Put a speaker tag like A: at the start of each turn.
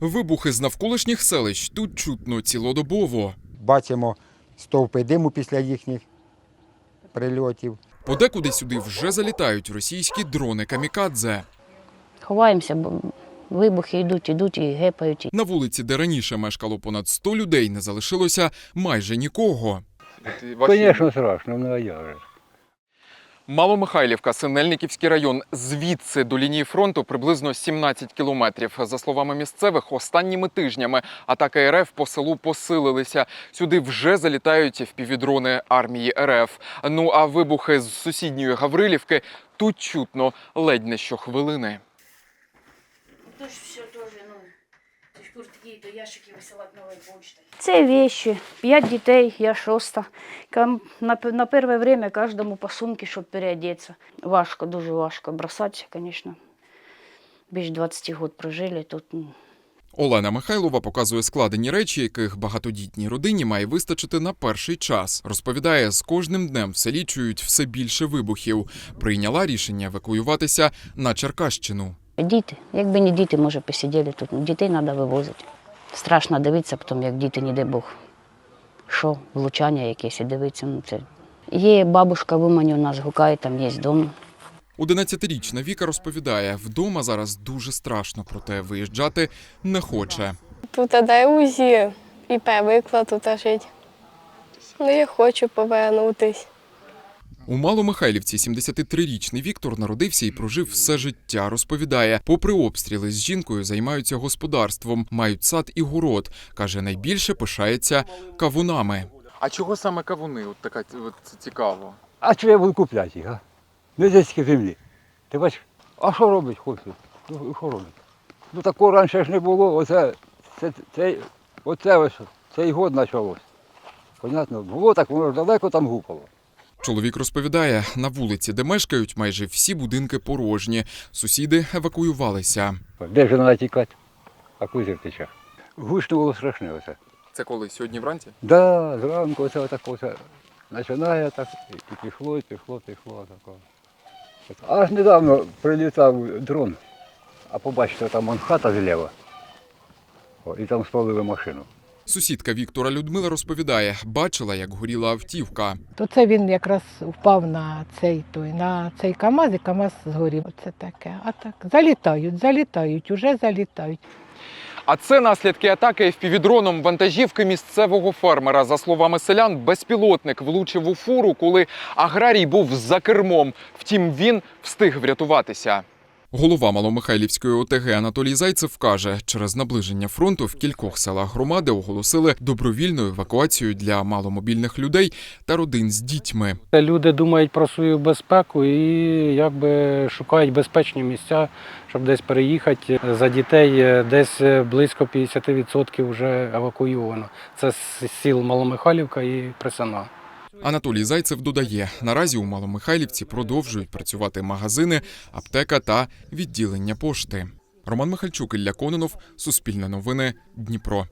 A: Вибухи з навколишніх селищ тут чутно цілодобово.
B: Бачимо стовпи диму після їхніх прильотів.
A: Подекуди сюди вже залітають російські дрони камікадзе.
C: Ховаємося, бо вибухи йдуть, йдуть і гепають.
A: На вулиці, де раніше мешкало понад 100 людей, не залишилося майже нікого.
D: Звісно, страшно, ну а я же.
A: Маломихайлівка, Синельниківський район. Звідси до лінії фронту приблизно 17 кілометрів. За словами місцевих, останніми тижнями атаки РФ по селу посилилися. Сюди вже залітають впівдрони армії РФ. Ну а вибухи з сусідньої Гаврилівки тут чутно ледь не щохвилини.
E: То все то ж ящики висилати новою почтою.
C: Це вещи. П'ять дітей, я шоста. На, на перше время кожному по сумці, щоб переодеться. Важко, дуже важко. Бросатися, звісно. Більш 20 років прожили тут. ну,
A: Олена Михайлова показує складені речі, яких багатодітній родині має вистачити на перший час. Розповідає, з кожним днем в селі чують все більше вибухів. Прийняла рішення евакуюватися на Черкащину.
C: Діти. Якби не діти, може, посиділи тут. Ну, Дітей треба вивозити. Страшно дивитися потім, як діти, не дай Бог. Що, влучання якесь і дивитися. Ну, це. Є бабушка в Умані у нас гукає, там є дом.
A: 11-річна Віка розповідає, вдома зараз дуже страшно, проте виїжджати не хоче.
F: Тут де УЗІ, ІП виклад тут жить. Ну, я хочу повернутись.
A: У Маломихайлівці 73-річний Віктор народився і прожив все життя. Розповідає, попри обстріли з жінкою займаються господарством, мають сад і город. каже, найбільше пишається кавунами. А чого саме кавуни? От така от, цікаво.
D: А чого я буду купляти їх, а? Не десь землі. Ти бачиш, а що робить хлопці? Ну, що робить? Ну такого раніше ж не було. Оце, це, це, оце ось, цей год почалось. Понятно, було так, воно ж далеко там гупало.
A: Чоловік розповідає, на вулиці, де мешкають, майже всі будинки порожні. Сусіди евакуювалися.
D: Де ж треба тікати? А куди втече? Гучно було страшне оце.
A: Це коли сьогодні вранці?
D: Да, зранку оце отак оце починає так, і пішло, і пішло, пішло. Тако. Аж недавно прилітав дрон, а побачите, там вон хата зліва. О, і там спалили машину.
A: Сусідка Віктора Людмила розповідає, бачила, як горіла автівка.
G: То це він якраз впав на цей той, на цей КАМАЗ, і КАМАЗ згорів. Оце таке. А так, залітають, залітають, уже залітають.
A: А це наслідки атаки впівдроном вантажівки місцевого фермера. За словами селян, безпілотник влучив у фуру, коли аграрій був за кермом. Втім, він встиг врятуватися. Голова Маломихайлівської ОТГ Анатолій Зайцев каже, через наближення фронту в кількох селах громади оголосили добровільну евакуацію для маломобільних людей та родин з дітьми.
H: Люди думають про свою безпеку і якби шукають безпечні місця, щоб десь переїхати. За дітей е, десь близько 50% вже евакуйовано. Це з сіл Маломихайлівка і Пресана.
A: Анатолій Зайцев додає, наразі у Маломихайлівці продовжують працювати магазини, аптека та відділення пошти. Роман Михальчук, Ілля Кононов, Суспільне новини, Дніпро.